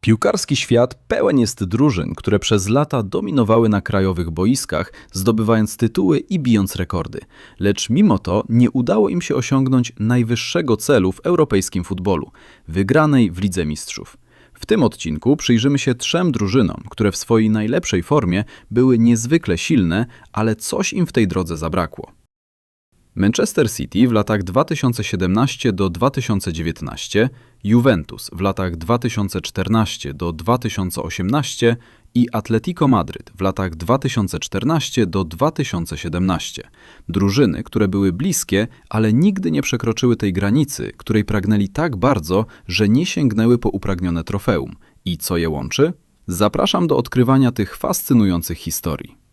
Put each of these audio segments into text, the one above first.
Piłkarski świat pełen jest drużyn, które przez lata dominowały na krajowych boiskach, zdobywając tytuły i bijąc rekordy. Lecz mimo to nie udało im się osiągnąć najwyższego celu w europejskim futbolu wygranej w Lidze Mistrzów. W tym odcinku przyjrzymy się trzem drużynom, które w swojej najlepszej formie były niezwykle silne, ale coś im w tej drodze zabrakło. Manchester City w latach 2017 do 2019, Juventus w latach 2014 do 2018 i Atletico Madryt w latach 2014 do 2017. Drużyny, które były bliskie, ale nigdy nie przekroczyły tej granicy, której pragnęli tak bardzo, że nie sięgnęły po upragnione trofeum. I co je łączy? Zapraszam do odkrywania tych fascynujących historii.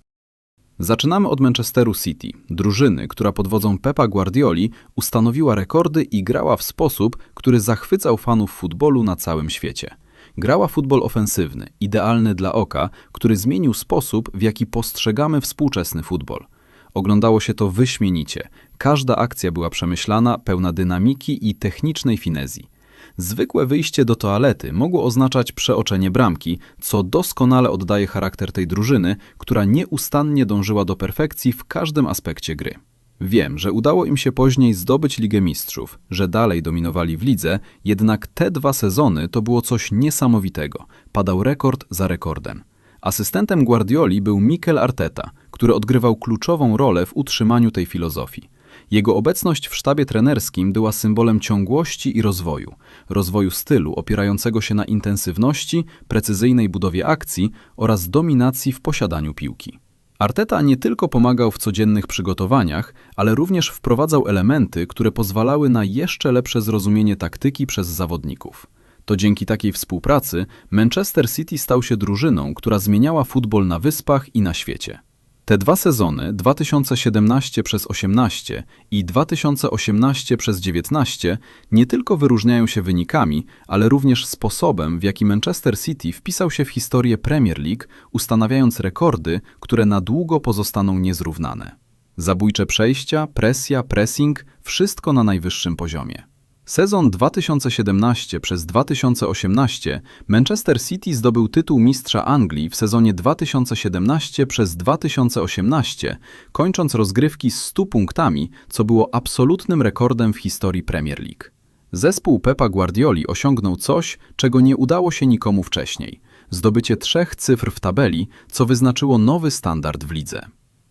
Zaczynamy od Manchesteru City, drużyny, która pod wodzą Pepa Guardioli ustanowiła rekordy i grała w sposób, który zachwycał fanów futbolu na całym świecie. Grała futbol ofensywny, idealny dla oka, który zmienił sposób, w jaki postrzegamy współczesny futbol. Oglądało się to wyśmienicie. Każda akcja była przemyślana, pełna dynamiki i technicznej finezji. Zwykłe wyjście do toalety mogło oznaczać przeoczenie bramki, co doskonale oddaje charakter tej drużyny, która nieustannie dążyła do perfekcji w każdym aspekcie gry. Wiem, że udało im się później zdobyć Ligę Mistrzów, że dalej dominowali w lidze, jednak te dwa sezony to było coś niesamowitego. Padał rekord za rekordem. Asystentem Guardioli był Mikel Arteta, który odgrywał kluczową rolę w utrzymaniu tej filozofii. Jego obecność w sztabie trenerskim była symbolem ciągłości i rozwoju, rozwoju stylu opierającego się na intensywności, precyzyjnej budowie akcji oraz dominacji w posiadaniu piłki. Arteta nie tylko pomagał w codziennych przygotowaniach, ale również wprowadzał elementy, które pozwalały na jeszcze lepsze zrozumienie taktyki przez zawodników. To dzięki takiej współpracy Manchester City stał się drużyną, która zmieniała futbol na wyspach i na świecie. Te dwa sezony, 2017 przez 18 i 2018 przez 19, nie tylko wyróżniają się wynikami, ale również sposobem, w jaki Manchester City wpisał się w historię Premier League, ustanawiając rekordy, które na długo pozostaną niezrównane. Zabójcze przejścia, presja, pressing wszystko na najwyższym poziomie. Sezon 2017 przez 2018 Manchester City zdobył tytuł mistrza Anglii w sezonie 2017 przez 2018, kończąc rozgrywki z 100 punktami, co było absolutnym rekordem w historii Premier League. Zespół Pepa Guardioli osiągnął coś, czego nie udało się nikomu wcześniej. Zdobycie trzech cyfr w tabeli, co wyznaczyło nowy standard w lidze.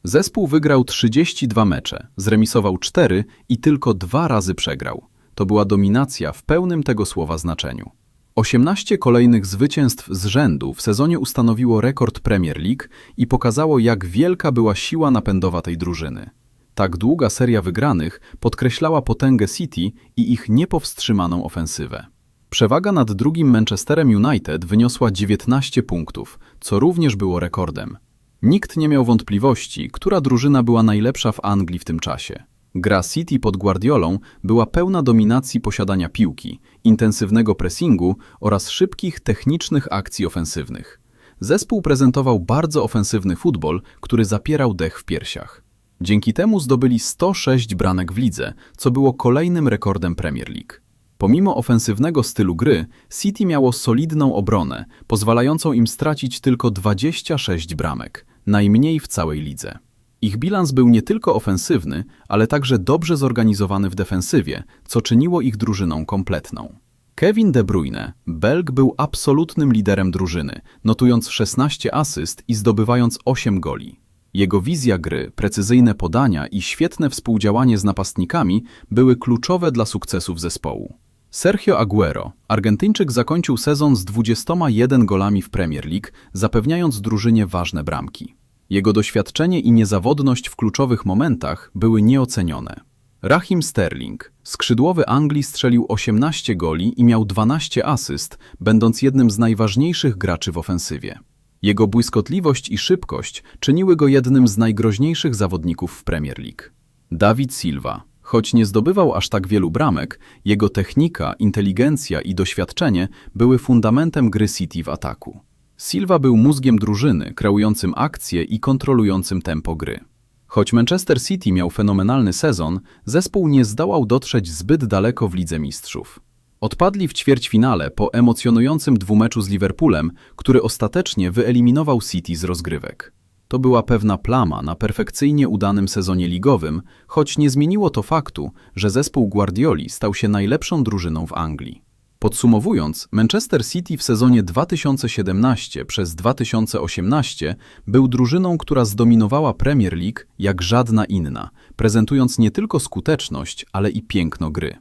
Zespół wygrał 32 mecze, zremisował 4 i tylko dwa razy przegrał. To była dominacja w pełnym tego słowa znaczeniu. 18 kolejnych zwycięstw z rzędu w sezonie ustanowiło rekord Premier League i pokazało, jak wielka była siła napędowa tej drużyny. Tak długa seria wygranych podkreślała potęgę City i ich niepowstrzymaną ofensywę. Przewaga nad drugim Manchesterem United wyniosła 19 punktów, co również było rekordem. Nikt nie miał wątpliwości, która drużyna była najlepsza w Anglii w tym czasie. Gra City pod Guardiolą była pełna dominacji posiadania piłki, intensywnego pressingu oraz szybkich, technicznych akcji ofensywnych. Zespół prezentował bardzo ofensywny futbol, który zapierał dech w piersiach. Dzięki temu zdobyli 106 branek w lidze, co było kolejnym rekordem Premier League. Pomimo ofensywnego stylu gry, City miało solidną obronę, pozwalającą im stracić tylko 26 bramek, najmniej w całej lidze. Ich bilans był nie tylko ofensywny, ale także dobrze zorganizowany w defensywie, co czyniło ich drużyną kompletną. Kevin De Bruyne, Belg, był absolutnym liderem drużyny, notując 16 asyst i zdobywając 8 goli. Jego wizja gry, precyzyjne podania i świetne współdziałanie z napastnikami były kluczowe dla sukcesów zespołu. Sergio Aguero, Argentyńczyk zakończył sezon z 21 golami w Premier League, zapewniając drużynie ważne bramki. Jego doświadczenie i niezawodność w kluczowych momentach były nieocenione. Rahim Sterling, skrzydłowy Anglii strzelił 18 goli i miał 12 asyst, będąc jednym z najważniejszych graczy w ofensywie. Jego błyskotliwość i szybkość czyniły go jednym z najgroźniejszych zawodników w Premier League. Dawid Silva, choć nie zdobywał aż tak wielu bramek, jego technika, inteligencja i doświadczenie były fundamentem gry City w ataku. Silva był mózgiem drużyny, kreującym akcje i kontrolującym tempo gry. Choć Manchester City miał fenomenalny sezon, zespół nie zdołał dotrzeć zbyt daleko w Lidze Mistrzów. Odpadli w ćwierćfinale po emocjonującym dwumeczu z Liverpoolem, który ostatecznie wyeliminował City z rozgrywek. To była pewna plama na perfekcyjnie udanym sezonie ligowym, choć nie zmieniło to faktu, że zespół Guardioli stał się najlepszą drużyną w Anglii. Podsumowując, Manchester City w sezonie 2017 przez 2018 był drużyną, która zdominowała Premier League jak żadna inna, prezentując nie tylko skuteczność, ale i piękno gry.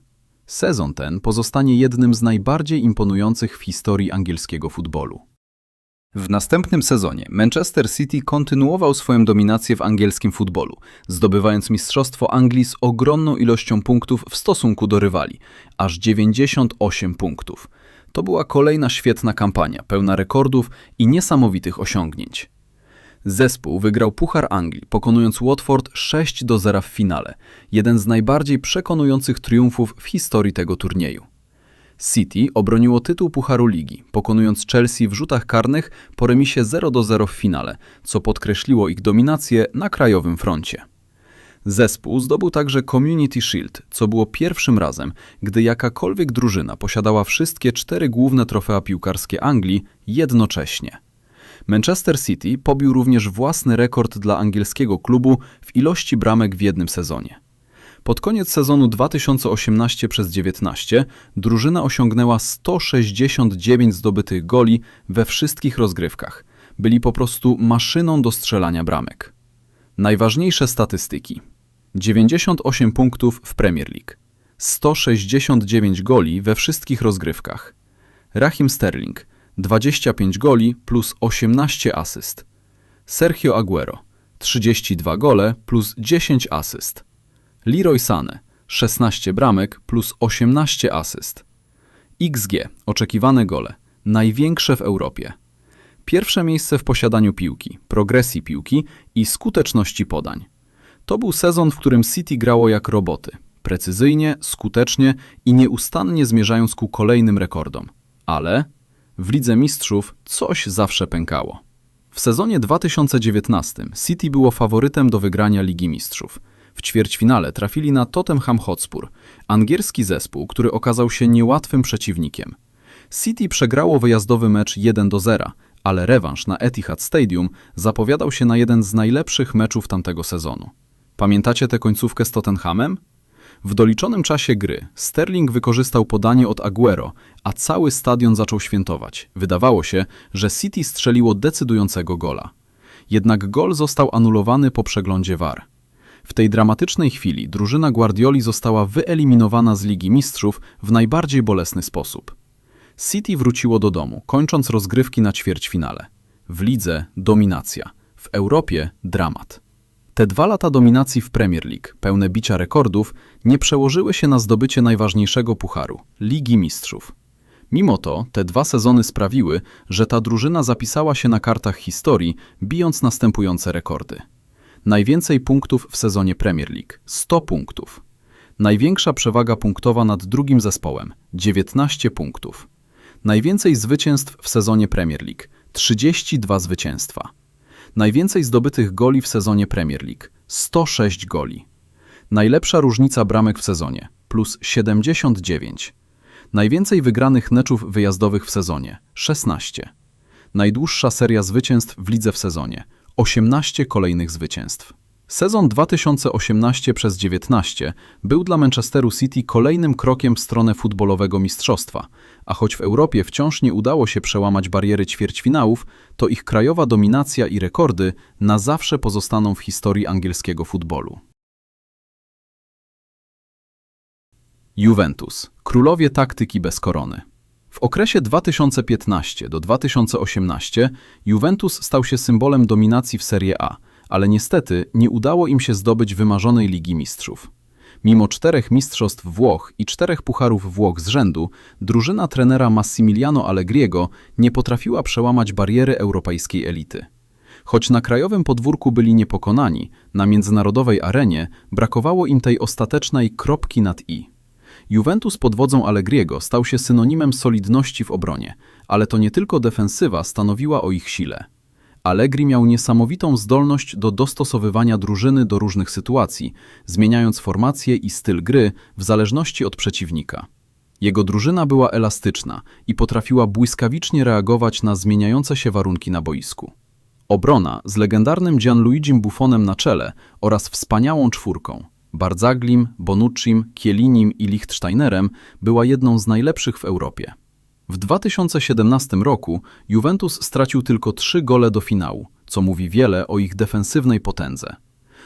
Sezon ten pozostanie jednym z najbardziej imponujących w historii angielskiego futbolu. W następnym sezonie Manchester City kontynuował swoją dominację w angielskim futbolu, zdobywając Mistrzostwo Anglii z ogromną ilością punktów w stosunku do rywali, aż 98 punktów. To była kolejna świetna kampania, pełna rekordów i niesamowitych osiągnięć. Zespół wygrał Puchar Anglii, pokonując Watford 6 do 0 w finale, jeden z najbardziej przekonujących triumfów w historii tego turnieju. City obroniło tytuł Pucharu Ligi, pokonując Chelsea w rzutach karnych po remisie 0 do 0 w finale, co podkreśliło ich dominację na krajowym froncie. Zespół zdobył także Community Shield, co było pierwszym razem, gdy jakakolwiek drużyna posiadała wszystkie cztery główne trofea piłkarskie Anglii jednocześnie. Manchester City pobił również własny rekord dla angielskiego klubu w ilości bramek w jednym sezonie. Pod koniec sezonu 2018 przez 19 drużyna osiągnęła 169 zdobytych goli we wszystkich rozgrywkach. Byli po prostu maszyną do strzelania bramek. Najważniejsze statystyki. 98 punktów w Premier League. 169 goli we wszystkich rozgrywkach. Rahim Sterling 25 goli plus 18 asyst. Sergio Aguero 32 gole plus 10 asyst. Leroy Sane 16 bramek plus 18 asyst. XG oczekiwane gole największe w Europie. Pierwsze miejsce w posiadaniu piłki, progresji piłki i skuteczności podań. To był sezon, w którym City grało jak roboty, precyzyjnie, skutecznie i nieustannie zmierzając ku kolejnym rekordom. Ale w Lidze Mistrzów coś zawsze pękało. W sezonie 2019 City było faworytem do wygrania Ligi Mistrzów. W ćwierćfinale trafili na Tottenham Hotspur, angielski zespół, który okazał się niełatwym przeciwnikiem. City przegrało wyjazdowy mecz 1 do 0, ale rewanż na Etihad Stadium zapowiadał się na jeden z najlepszych meczów tamtego sezonu. Pamiętacie tę końcówkę z Tottenhamem? W doliczonym czasie gry Sterling wykorzystał podanie od Aguero, a cały stadion zaczął świętować. Wydawało się, że City strzeliło decydującego gola. Jednak gol został anulowany po przeglądzie VAR. W tej dramatycznej chwili drużyna Guardioli została wyeliminowana z Ligi Mistrzów w najbardziej bolesny sposób. City wróciło do domu, kończąc rozgrywki na ćwierćfinale. W lidze dominacja, w Europie dramat. Te dwa lata dominacji w Premier League, pełne bicia rekordów, nie przełożyły się na zdobycie najważniejszego pucharu Ligi Mistrzów. Mimo to te dwa sezony sprawiły, że ta drużyna zapisała się na kartach historii, bijąc następujące rekordy. Najwięcej punktów w sezonie Premier League 100 punktów. Największa przewaga punktowa nad drugim zespołem 19 punktów. Najwięcej zwycięstw w sezonie Premier League 32 zwycięstwa. Najwięcej zdobytych goli w sezonie Premier League 106 goli. Najlepsza różnica bramek w sezonie plus 79. Najwięcej wygranych meczów wyjazdowych w sezonie 16. Najdłuższa seria zwycięstw w lidze w sezonie 18 kolejnych zwycięstw. Sezon 2018 przez 19 był dla Manchesteru City kolejnym krokiem w stronę futbolowego mistrzostwa, a choć w Europie wciąż nie udało się przełamać bariery ćwierćfinałów, to ich krajowa dominacja i rekordy na zawsze pozostaną w historii angielskiego futbolu. Juventus, królowie taktyki bez korony. W okresie 2015 do 2018 Juventus stał się symbolem dominacji w Serie A, ale niestety nie udało im się zdobyć wymarzonej Ligi Mistrzów. Mimo czterech mistrzostw Włoch i czterech pucharów Włoch z rzędu, drużyna trenera Massimiliano Allegriego nie potrafiła przełamać bariery europejskiej elity. Choć na krajowym podwórku byli niepokonani, na międzynarodowej arenie brakowało im tej ostatecznej kropki nad i. Juventus pod wodzą Allegriego stał się synonimem solidności w obronie, ale to nie tylko defensywa stanowiła o ich sile. Allegri miał niesamowitą zdolność do dostosowywania drużyny do różnych sytuacji, zmieniając formację i styl gry w zależności od przeciwnika. Jego drużyna była elastyczna i potrafiła błyskawicznie reagować na zmieniające się warunki na boisku. Obrona z legendarnym Gianluigim Buffonem na czele oraz wspaniałą czwórką Barzaglim, Bonuccim, Kielinim i Lichtsteinerem była jedną z najlepszych w Europie. W 2017 roku Juventus stracił tylko trzy gole do finału, co mówi wiele o ich defensywnej potędze.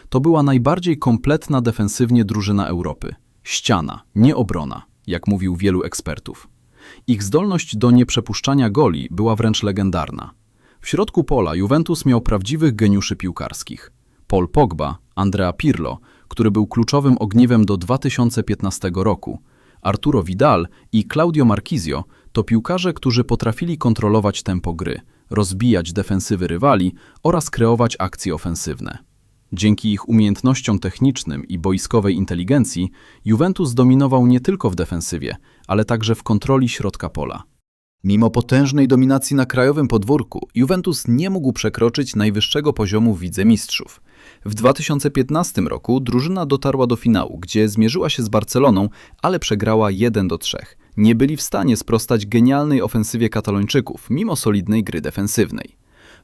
To była najbardziej kompletna defensywnie drużyna Europy. Ściana, nie obrona, jak mówił wielu ekspertów. Ich zdolność do nieprzepuszczania goli była wręcz legendarna. W środku pola Juventus miał prawdziwych geniuszy piłkarskich. Paul Pogba, Andrea Pirlo, który był kluczowym ogniwem do 2015 roku, Arturo Vidal i Claudio Marquisio to piłkarze, którzy potrafili kontrolować tempo gry, rozbijać defensywy rywali oraz kreować akcje ofensywne. Dzięki ich umiejętnościom technicznym i boiskowej inteligencji, Juventus dominował nie tylko w defensywie, ale także w kontroli środka pola. Mimo potężnej dominacji na krajowym podwórku, Juventus nie mógł przekroczyć najwyższego poziomu wicemistrzów. W 2015 roku drużyna dotarła do finału, gdzie zmierzyła się z Barceloną, ale przegrała 1 do 3. Nie byli w stanie sprostać genialnej ofensywie katalończyków, mimo solidnej gry defensywnej.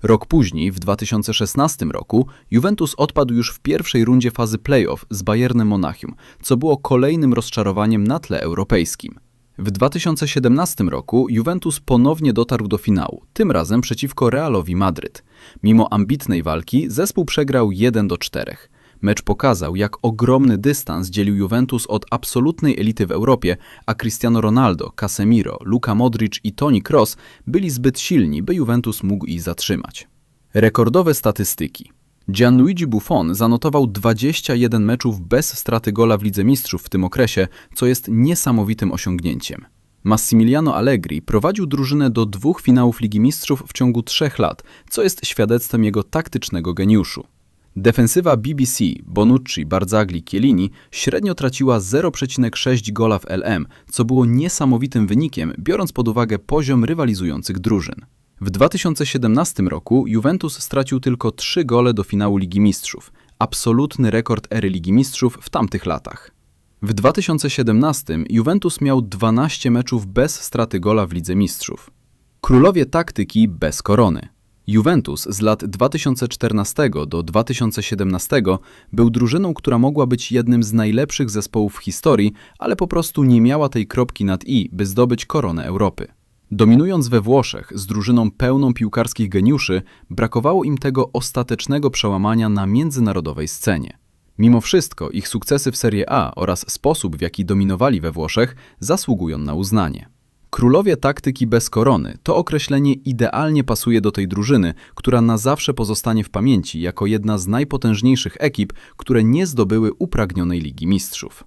Rok później, w 2016 roku, Juventus odpadł już w pierwszej rundzie fazy playoff z Bayernem Monachium, co było kolejnym rozczarowaniem na tle europejskim. W 2017 roku Juventus ponownie dotarł do finału, tym razem przeciwko Realowi Madryt. Mimo ambitnej walki zespół przegrał 1 do 4. Mecz pokazał, jak ogromny dystans dzielił Juventus od absolutnej elity w Europie, a Cristiano Ronaldo, Casemiro, Luka Modric i Toni Kroos byli zbyt silni, by Juventus mógł ich zatrzymać. Rekordowe statystyki. Gianluigi Buffon zanotował 21 meczów bez straty gola w Lidze Mistrzów w tym okresie, co jest niesamowitym osiągnięciem. Massimiliano Allegri prowadził drużynę do dwóch finałów Ligi Mistrzów w ciągu trzech lat, co jest świadectwem jego taktycznego geniuszu. Defensywa BBC, Bonucci, Barzagli, Chiellini średnio traciła 0,6 gola w LM, co było niesamowitym wynikiem, biorąc pod uwagę poziom rywalizujących drużyn. W 2017 roku Juventus stracił tylko 3 gole do finału Ligi Mistrzów, absolutny rekord ery Ligi Mistrzów w tamtych latach. W 2017 Juventus miał 12 meczów bez straty gola w Lidze Mistrzów. Królowie taktyki bez korony. Juventus z lat 2014 do 2017 był drużyną, która mogła być jednym z najlepszych zespołów w historii, ale po prostu nie miała tej kropki nad i, by zdobyć koronę Europy. Dominując we Włoszech z drużyną pełną piłkarskich geniuszy, brakowało im tego ostatecznego przełamania na międzynarodowej scenie. Mimo wszystko ich sukcesy w Serie A oraz sposób, w jaki dominowali we Włoszech, zasługują na uznanie. Królowie taktyki bez korony to określenie idealnie pasuje do tej drużyny, która na zawsze pozostanie w pamięci jako jedna z najpotężniejszych ekip, które nie zdobyły upragnionej Ligi Mistrzów.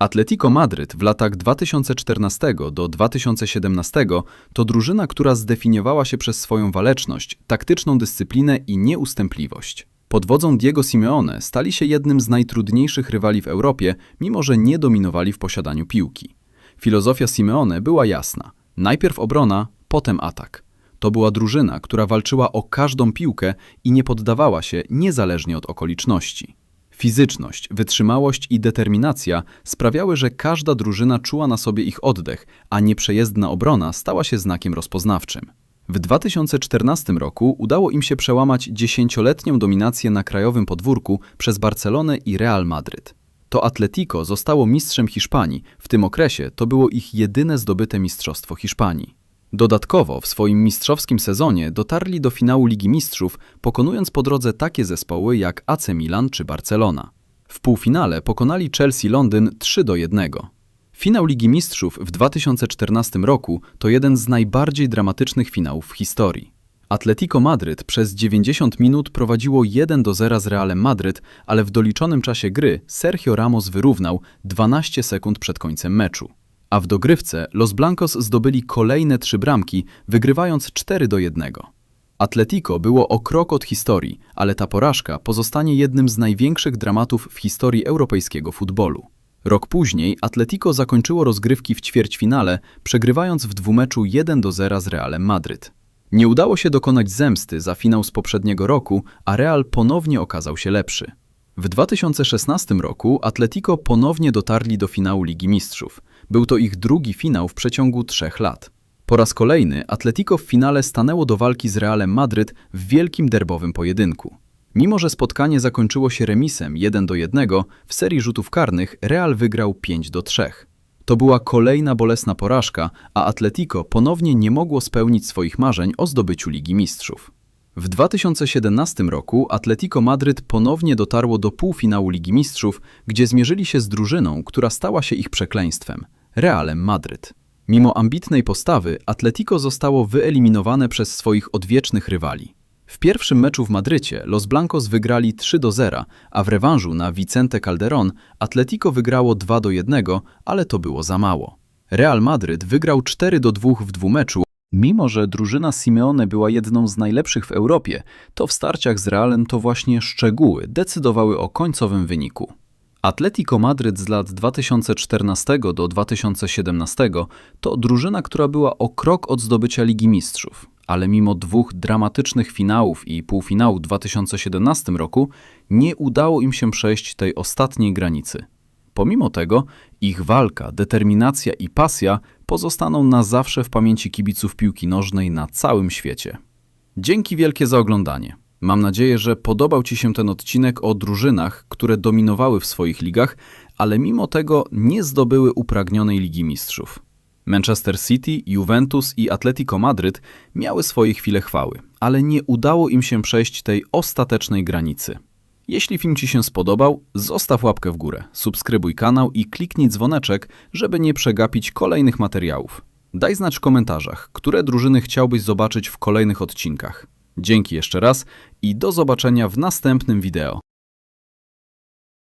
Atletico Madryt w latach 2014 do 2017 to drużyna, która zdefiniowała się przez swoją waleczność, taktyczną dyscyplinę i nieustępliwość. Pod wodzą Diego Simeone stali się jednym z najtrudniejszych rywali w Europie, mimo że nie dominowali w posiadaniu piłki. Filozofia Simeone była jasna. Najpierw obrona, potem atak. To była drużyna, która walczyła o każdą piłkę i nie poddawała się niezależnie od okoliczności. Fizyczność, wytrzymałość i determinacja sprawiały, że każda drużyna czuła na sobie ich oddech, a nieprzejezdna obrona stała się znakiem rozpoznawczym. W 2014 roku udało im się przełamać dziesięcioletnią dominację na krajowym podwórku przez Barcelonę i Real Madryt. To Atletico zostało mistrzem Hiszpanii, w tym okresie to było ich jedyne zdobyte mistrzostwo Hiszpanii. Dodatkowo w swoim mistrzowskim sezonie dotarli do finału Ligi Mistrzów, pokonując po drodze takie zespoły jak AC Milan czy Barcelona. W półfinale pokonali Chelsea Londyn 3 do 1. Finał Ligi Mistrzów w 2014 roku to jeden z najbardziej dramatycznych finałów w historii. Atletico Madryt przez 90 minut prowadziło 1 do 0 z Realem Madryt, ale w doliczonym czasie gry Sergio Ramos wyrównał 12 sekund przed końcem meczu. A w dogrywce Los Blancos zdobyli kolejne trzy bramki, wygrywając 4 do 1. Atletico było o krok od historii, ale ta porażka pozostanie jednym z największych dramatów w historii europejskiego futbolu. Rok później Atletico zakończyło rozgrywki w ćwierćfinale, przegrywając w dwumeczu 1 do 0 z Realem Madryt. Nie udało się dokonać zemsty za finał z poprzedniego roku, a Real ponownie okazał się lepszy. W 2016 roku Atletico ponownie dotarli do finału Ligi Mistrzów. Był to ich drugi finał w przeciągu trzech lat. Po raz kolejny Atletico w finale stanęło do walki z Realem Madryt w wielkim derbowym pojedynku. Mimo, że spotkanie zakończyło się remisem 1 do 1, w serii rzutów karnych Real wygrał 5 do 3. To była kolejna bolesna porażka, a Atletico ponownie nie mogło spełnić swoich marzeń o zdobyciu Ligi Mistrzów. W 2017 roku Atletico Madryt ponownie dotarło do półfinału Ligi Mistrzów, gdzie zmierzyli się z drużyną, która stała się ich przekleństwem Realem Madryt. Mimo ambitnej postawy, Atletico zostało wyeliminowane przez swoich odwiecznych rywali. W pierwszym meczu w Madrycie Los Blancos wygrali 3 do 0, a w rewanżu na Vicente Calderón Atletico wygrało 2 do 1, ale to było za mało. Real Madryt wygrał 4 do 2 w dwumeczu, Mimo, że drużyna Simeone była jedną z najlepszych w Europie, to w starciach z Realem to właśnie szczegóły decydowały o końcowym wyniku. Atletico Madryt z lat 2014 do 2017 to drużyna, która była o krok od zdobycia Ligi Mistrzów, ale mimo dwóch dramatycznych finałów i półfinału w 2017 roku nie udało im się przejść tej ostatniej granicy. Pomimo tego ich walka, determinacja i pasja pozostaną na zawsze w pamięci kibiców piłki nożnej na całym świecie. Dzięki wielkie za oglądanie. Mam nadzieję, że podobał Ci się ten odcinek o drużynach, które dominowały w swoich ligach, ale mimo tego nie zdobyły upragnionej Ligi Mistrzów. Manchester City, Juventus i Atletico Madryt miały swoje chwile chwały, ale nie udało im się przejść tej ostatecznej granicy. Jeśli film Ci się spodobał, zostaw łapkę w górę, subskrybuj kanał i kliknij dzwoneczek, żeby nie przegapić kolejnych materiałów. Daj znać w komentarzach, które drużyny chciałbyś zobaczyć w kolejnych odcinkach. Dzięki jeszcze raz i do zobaczenia w następnym wideo.